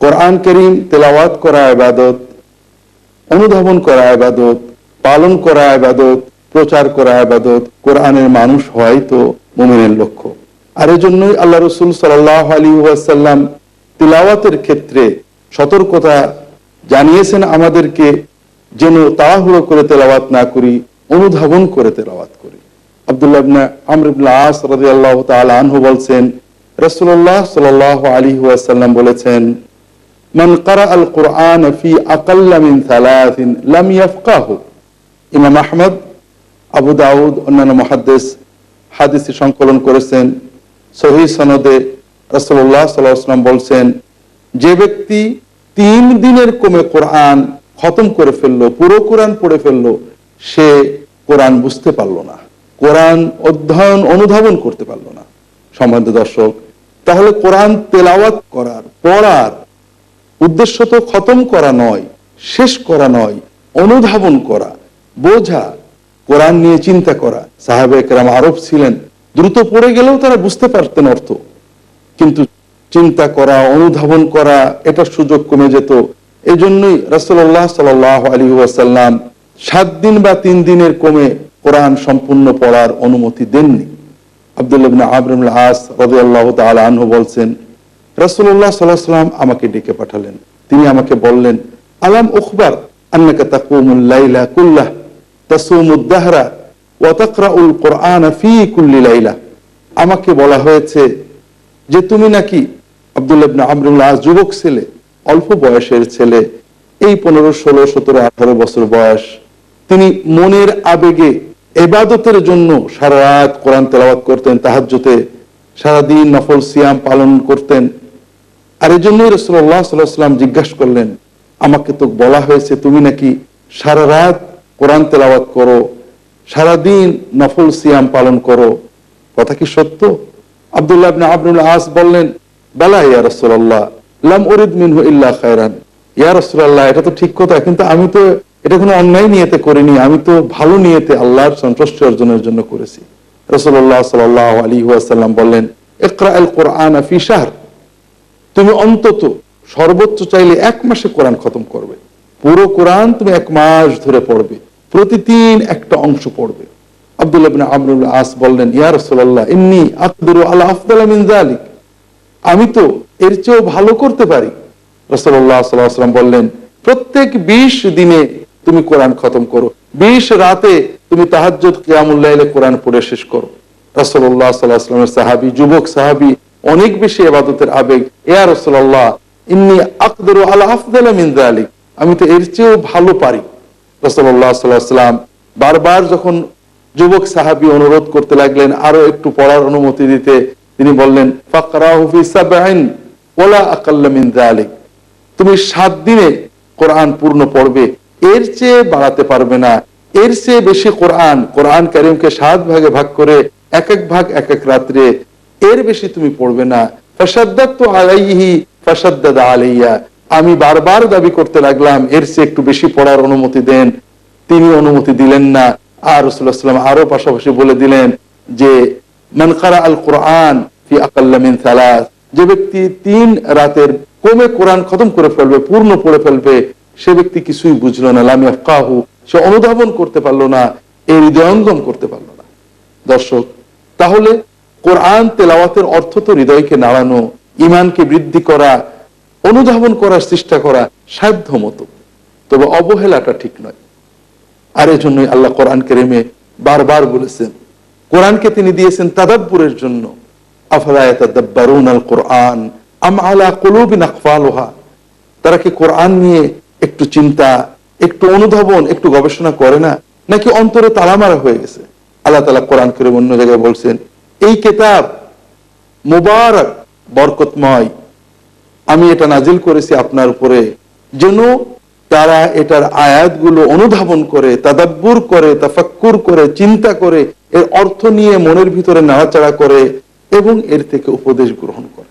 কোরআন করিম, তেলাওয়াত করা আবাদত অনুধাবন করা আবাদত পালন করা আবাদত প্রচার করা আবাদত কোরআনের মানুষ হয় তো মুমিনের লক্ষ্য। আর এই জন্যই আল্লাহ রসুল সাল্লাহ আলী ওয়াসাল্লাম তিলাওয়াতের ক্ষেত্রে সতর্কতা জানিয়েছেন আমাদেরকে, যেন তাড়াহুড়ো করে তেলাওয়াত না করি, অনুধাবন করে তেলাওয়াত করি। আব্দুল্লাহ ইবনে আমর ইবনে আস রাদিয়াল্লাহু তাআলা আনহু বলছেন, রাসূলুল্লাহ সাল্লাল্লাহু আলাইহি ওয়াসাল্লাম বলেছেন মান কারা আল কোরআন ফি আকাল্লা মিন থালাথিন লাম ইয়াফকাহু ইমাম আহমদ আবু দাউদ অন্যান্য মহাদ্দেশ হাদিসে সংকলন করেছেন। সহি সনদে আলাইহি ওয়াসাল্লাম বলছেন, যে ব্যক্তি তিন দিনের কমে কোরআন খতম করে ফেলল, পুরো কোরআন পড়ে ফেলল, সে কোরআন বুঝতে পারল না। কোরআন অধ্যয়ন অনুধাবন করতে পারল না। সম্বন্ধে দর্শক, তাহলে কোরআন তেলাওয়াত করার, পড়ার উদ্দেশ্য তো খতম করা নয়, শেষ করা নয়, অনুধাবন করা, বোঝা, কোরআন নিয়ে চিন্তা করা। সাহাবে একরাম আরব ছিলেন, দ্রুত পড়ে গেলেও তারা বুঝতে পারতেন অর্থ। কিন্তু চিন্তা করা, অনুধাবন করা এটার সুযোগ কমে যেত। এই জন্যই রাসুল্লাহ সাল আলী ওয়াসাল্লাম সাত দিন বা তিন দিনের কমে কোরআন সম্পূর্ণ পড়ার অনুমতি দেননি। আবদুল্লাবিন আবরুল আস রদিয়াল্লাহ তাল আনহু বলছেন রাসুল্লাহ সাল্লাহ সাল্লাম আমাকে ডেকে পাঠালেন। তিনি আমাকে বললেন, আলাম উখবার আন্নাকা তাকুমুল লাইলা কুল্লাহ তাসুমুদ্দাহরা ওয়া তাকরাউল কোরআন ফি কুল্লি লাইলা। আমাকে বলা হয়েছে যে, তুমি নাকি আবদুল্লাহ ইবনে আমরুল আস যুবক ছেলে, অল্প বয়সের ছেলে, এই পনেরো, ষোলো, সতেরো, আঠারো বছর বয়স। তিনি মনের আবেগে এবাদতের জন্য সারা রাত কোরআন তেলাওয়াত করতেন তাহাজ্জুতে সারাদিন নফল সিয়াম পালন করতেন আর এই জন্যই রসুল্লাহ সাল্লাম জিজ্ঞাসা করলেন, আমাকে তো বলা হয়েছে তুমি নাকি সারা রাত কোরআন তেলাওয়াত করো সারাদিন নফল সিয়াম পালন করো? কথা কি সত্য? আবদুল্লাহ ইবনে আবনুল আস বললেন, বেলা ইয়া রসুল্লাহ লাম উরিদ মিনহু ইল্লা খায়রান। ইয়া রসুল্লাহ এটা তো ঠিক কথা, কিন্তু আমি তো এটা কোনো অন্যায় নিয়েতে করিনি, আমি তো ভালো নিয়েতে আল্লাহর সন্তুষ্টি অর্জনের জন্য করেছি। রসুল্লাহ সাল আলী ওয়াসাল্লাম বললেন, ইকরা আল কোরআন ফি শাহর। তুমি অন্তত সর্বোচ্চ চাইলে এক মাসে কোরআন খতম করবে। পুরো কোরআন তুমি এক মাস ধরে পড়বে। প্রতিদিন একটা অংশ পড়বে। আস বললেন রাসূলুল্লাহ, ইন্নী আকদিরু আলা আফদালা যালিক। আমি তো এর চেয়েও ভালো করতে পারি। সাল্লাল্লাহু বললেন, প্রত্যেক 20 দিনে তুমি কোরআন খতম করো। 20 রাতে তুমি কিয়ামুল কোরআন পড়ে শেষ করো। আলাইহি ওয়াসাল্লামের সাহাবী, যুবক সাহাবী অনেক বেশি ইবাদতের আবেগ। ইয়া রাসূলুল্লাহ, ইন্নী আকদিরু আলা আফদালা যালিক। আমি তো এর চেয়েও ভালো পারি। আলাইহি ওয়াসাল্লাম বারবার যখন যুবক সাহাবী অনুরোধ করতে লাগলেন, আরও একটু পড়ার অনুমতি দিতে, তিনি বললেন তুমি সাত দিনে কোরআন পূর্ণ পড়বে। এর চেয়ে বাড়াতে পারবে না। এর চেয়ে বেশি কোরআন কোরআন কারিমকে সাত ভাগে ভাগ করে এক এক ভাগ, এক এক রাত্রে এর বেশি তুমি পড়বে না। আলাইহি আলাইয়া। আমি বারবার দাবি করতে লাগলাম, এর চেয়ে একটু বেশি পড়ার অনুমতি দেন। তিনি অনুমতি দিলেন না। আর রসুল্লাহাম আরও পাশাপাশি বলে দিলেন যে মানকারা আল কোরআন ফি আকাল্লামিন সালাস। যে ব্যক্তি তিন রাতের কমে কোরআন খতম করে ফেলবে, পূর্ণ পড়ে ফেলবে, সে ব্যক্তি কিছুই বুঝলো না। লামিয়া কাহু সে অনুধাবন করতে পারল না এই হৃদয়ঙ্গম করতে পারল না। দর্শক, তাহলে কোরআন তেলাওয়াতের অর্থ তো হৃদয়কে নাড়ানো ইমানকে বৃদ্ধি করা, অনুধাবন করার চেষ্টা করা সাধ্য মতো। তবে অবহেলাটা ঠিক নয়। আর এই জন্যই আল্লাহ কোরআন কেরেমে বারবার বলেছেন, কোরআনকে তিনি দিয়েছেন তাদাব্বুরের জন্য। তারা কি কোরআন নিয়ে একটু চিন্তা, একটু অনুধাবন, একটু গবেষণা করে না? নাকি অন্তরে তালা মারা হয়ে গেছে? আল্লাহ তালা কোরআন করে অন্য জায়গায় বলছেন এই কেতাব মুবারক, বরকতময়। আমি এটা নাজিল করেছি আপনার উপরে। যেন তারা এটার আয়াতগুলো অনুধাবন করে, তাদাব্বুর করে, তাফাক্কুর করে, চিন্তা করে, এর অর্থ নিয়ে মনের ভিতরে নাড়াচাড়া করে এবং এর থেকে উপদেশ গ্রহণ করে।